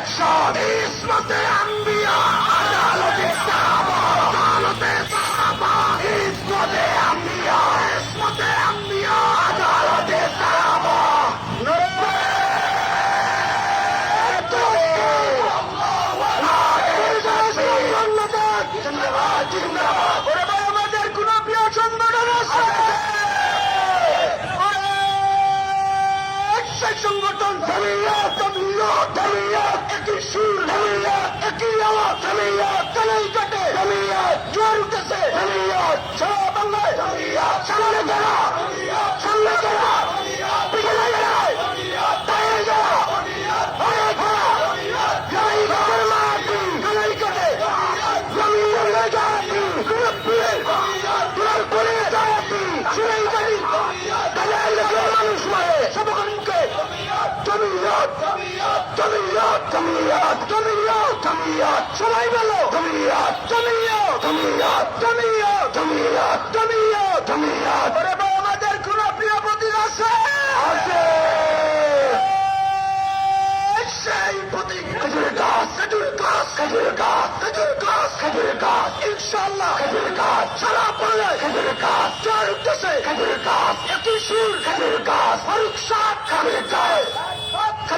Election ইসমতে আম্বিয়া আদালতে সাহাবা আদালতে সাহাবা ইসমতে আম্বিয়া ইসমতে আম্বিয়া আদালতে সাহাবা। জিন্দাবাদ জিন্দাবাদ। সংগঠন একই সুর একই আওয়াজ কানাই কাটে জোয়ার উঠেছে সারা বাংলায় সামনে যারা জমিয়াত জমিয়াত জমিয়াত সবাই বলো জমিয়াত জমিয়াত জমিয়াত জমিয়াত জমিয়াত জমিয়াত জমিয়াত ওরে বাবা আমাদের কোন প্রিয় প্রতীক আছে আছে সেই প্রতীক খেজুরের গাছ খেজুরের গাছ খেজুরের গাছ খেজুরের গাছ খেজুরের গাছ ইনশাল্লাহ খেজুরের গাছ সারা পড়লে খেজুরের গাছ চার উদ্দেশ্যে খেজুরের গাছ একই সুর খেজুরের গাছ ফারুক সাহ খেজুরের গাছ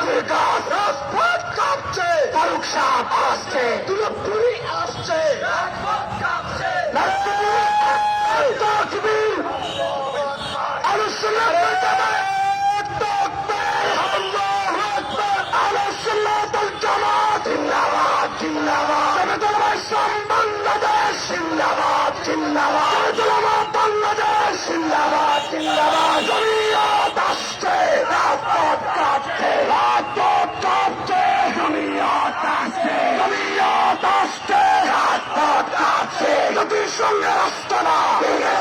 খেজুরের গাছ রাজপথ কাঁপছে ফারুক সাহ আসছে দুর্গাপুরি আসছে নারায়ণ তাকবীর আলোচনা বাংলাদেশ জিন্দাবাদ জিন্দাবাদ বাংলাদেশ জিন্দাবাদ জিন্দাবাদ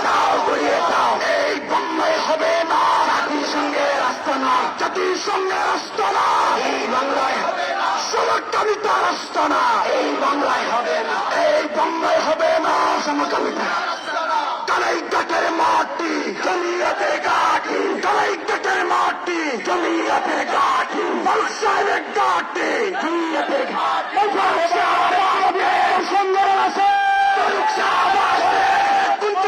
দাও ঘুরিয়ে দাও এই বন্যায় হবে না জাতিসংঘের আস্তানা জাতিসংঘের আস্তানা এই বাংলায় হবে না এই বাংলায় হবে না বাংলায় হবে না সমকামিতার কালাই কাটের মাটি, জমিয়াতের গাঠি কালাই কাটের মাটি, জমিয়াতের গাঠি বলসাহেবের গাঠি জমিয়াতের ঘাটি সুন্দর আছে। ফারুক সাহেব আসছে। কিন্তু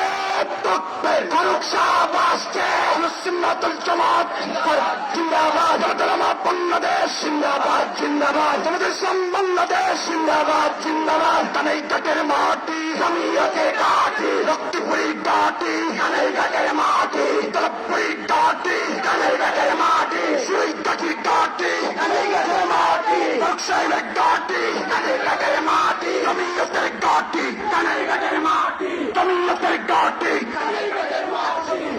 গেল ইতিহাস নারে তকবের ফারুক সাহেব আসছে সুন্নাতুল জামাত জিন্দাবাদ জামাত বাংলাদেশ জিন্দাবাদ জিন্দাবাদ জামাত ইসলাম বাংলাদেশ জিন্দাবাদ জিন্দাবাদ কানাই কাটের মাটি জামিয়াতে কাটি রক্তিপুরি কাটি কানাই কাটের মাটি তলপুরি কাটি কানাই কাটের মাটি সুই কাটি কাটি কানাই কাটের মাটি বক্সাইবের কাটি কানাই কাটের মাটি জামিয়াতের কাটি কানাই কাটের মাটি জামিয়াতের কাটি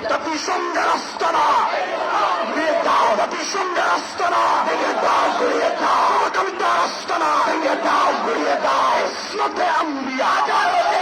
জাতিসংঘের আস্তরা রাস্তারা দাও জাতিসংঘের আস্তরা ভেঙে দাও ঘুরিয়ে দাও। কবিতার আস্তরা ভেঙে দাও ঘুরিয়ে দাও। ইসলাতে আম্বিয়া।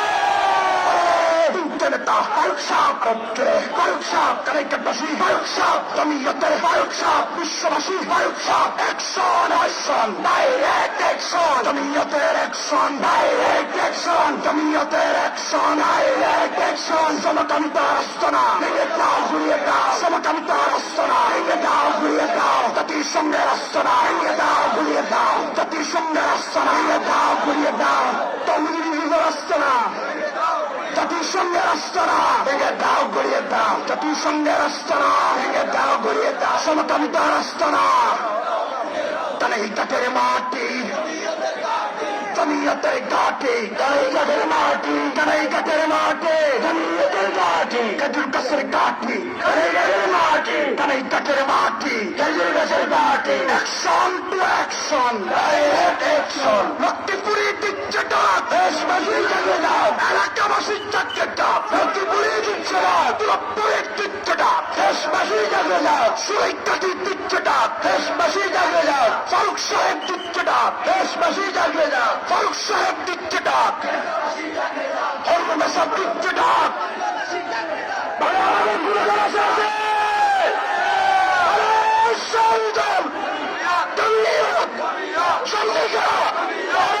তিনটে নেতা ফারুক সাহ ফারুক সাহ কানাইকাটবাসী ফারুক সাহ জমিয়তের ফারুক সাহ বিশ্ববাসী Faruk Shah action action direct action জমিয়তের action direct action জমিয়তের অ্যাকশন ডাইরেক্ট অ্যাকশন সমকামিতার আস্তনা ভেঙে দাও ঘুরিয়ে দাও। সমকামিতার আস্তনা ভেঙে দাও ঘুরিয়ে দাও। জাতিসংঘের আস্তনা ভেঙে দাও ঘুরিয়ে দাও। জাতিসংঘের আস্তনা ভেঙে দাও। ঘুরিয়ে জাতিসংঘের আস্তরা ভেঙে দাও, গড়িয়ে দাও। জাতিসংঘের আস্তরা ভেঙে দাও, গড়িয়ে দাও। সমকামিতার আস্তরা তাহলে কাঠের মাটি। জমিয়তের মাটি। মাটি। দিচ্ছে চাকরিটা দেশবাসীর চাকরিটা এলাকাবাসীর চাকরিটা প্রতিপুরের দিচ্ছেটা দুরপুরের দিচ্ছেটা দেশবাসীর চাকরিটা সুরক্ষাটির দিচ্ছেটা দেশবাসীর চাকরিটা ফারুক সাহেব দিচ্ছেটা দেশবাসীর চাকরিটা ফারুক সাহেব দিচ্ছেটা হরমেশা দিচ্ছেটা বাংলাদেশ ঘুরে বেড়াচ্ছে আছে সন্দেহ সন্দেহ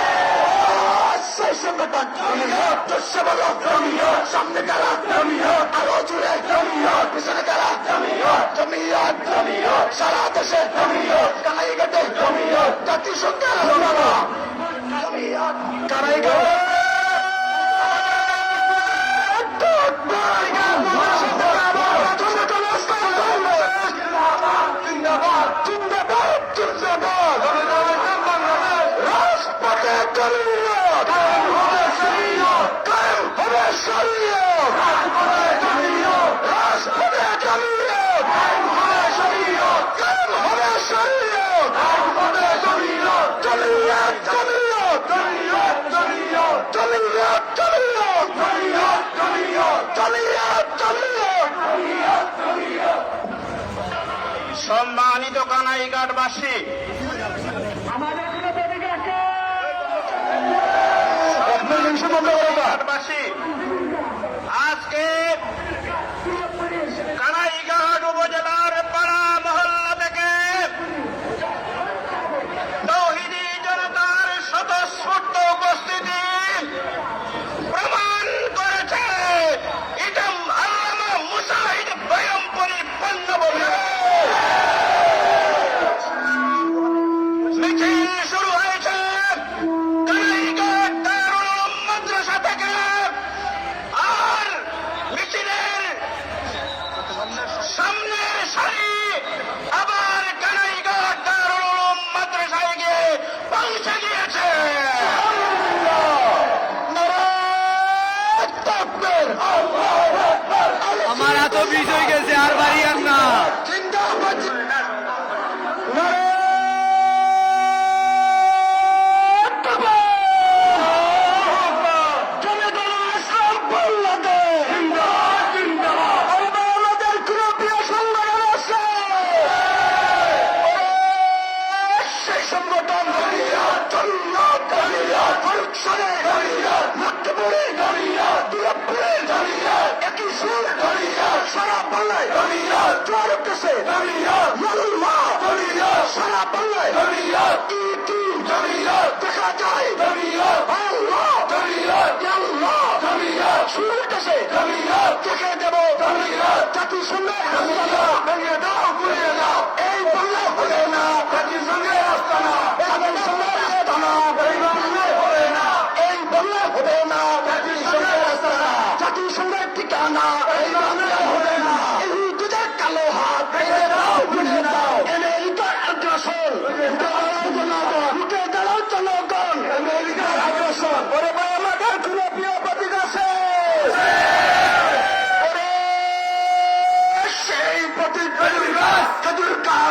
জনগণ জমিয়ত সামনে কারা জমিয়ত আলো জুড়ে জমিয়ত পিছনে কারা জমিয়ত জমিয়ত জমিয়ত সারা দেশে জমিয়ত কানাই ঘাটে জমিয়ত জাতিসংঘের জমিয়ত কানাই ঘাটে Hallelujah! সম্মানিত কানাইঘাটবাসী। আমাদের কোনো প্রতীক আছে। বিজয় গেছে আর বাড়ি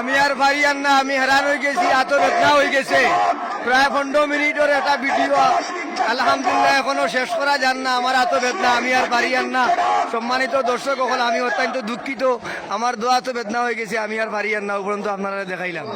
আমি আর পারিয়ান না, আমি হেরান হয়ে গেছি, এত বেদনা হয়ে গেছে। প্রায় পনেরো মিনিটের একটা ভিডিও। আলহামদুলিল্লাহ, এখনও শেষ করা যান না। আমার এত বেদনা, আমি আর পারিয়ান না। সম্মানিত দর্শক হল আমি অত্যন্ত দুঃখিত। আমার দোয়া তো বেদনা হয়ে গেছে, আমি আর পারিয়ান না, উপরন্ত আপনারা দেখাইলাম।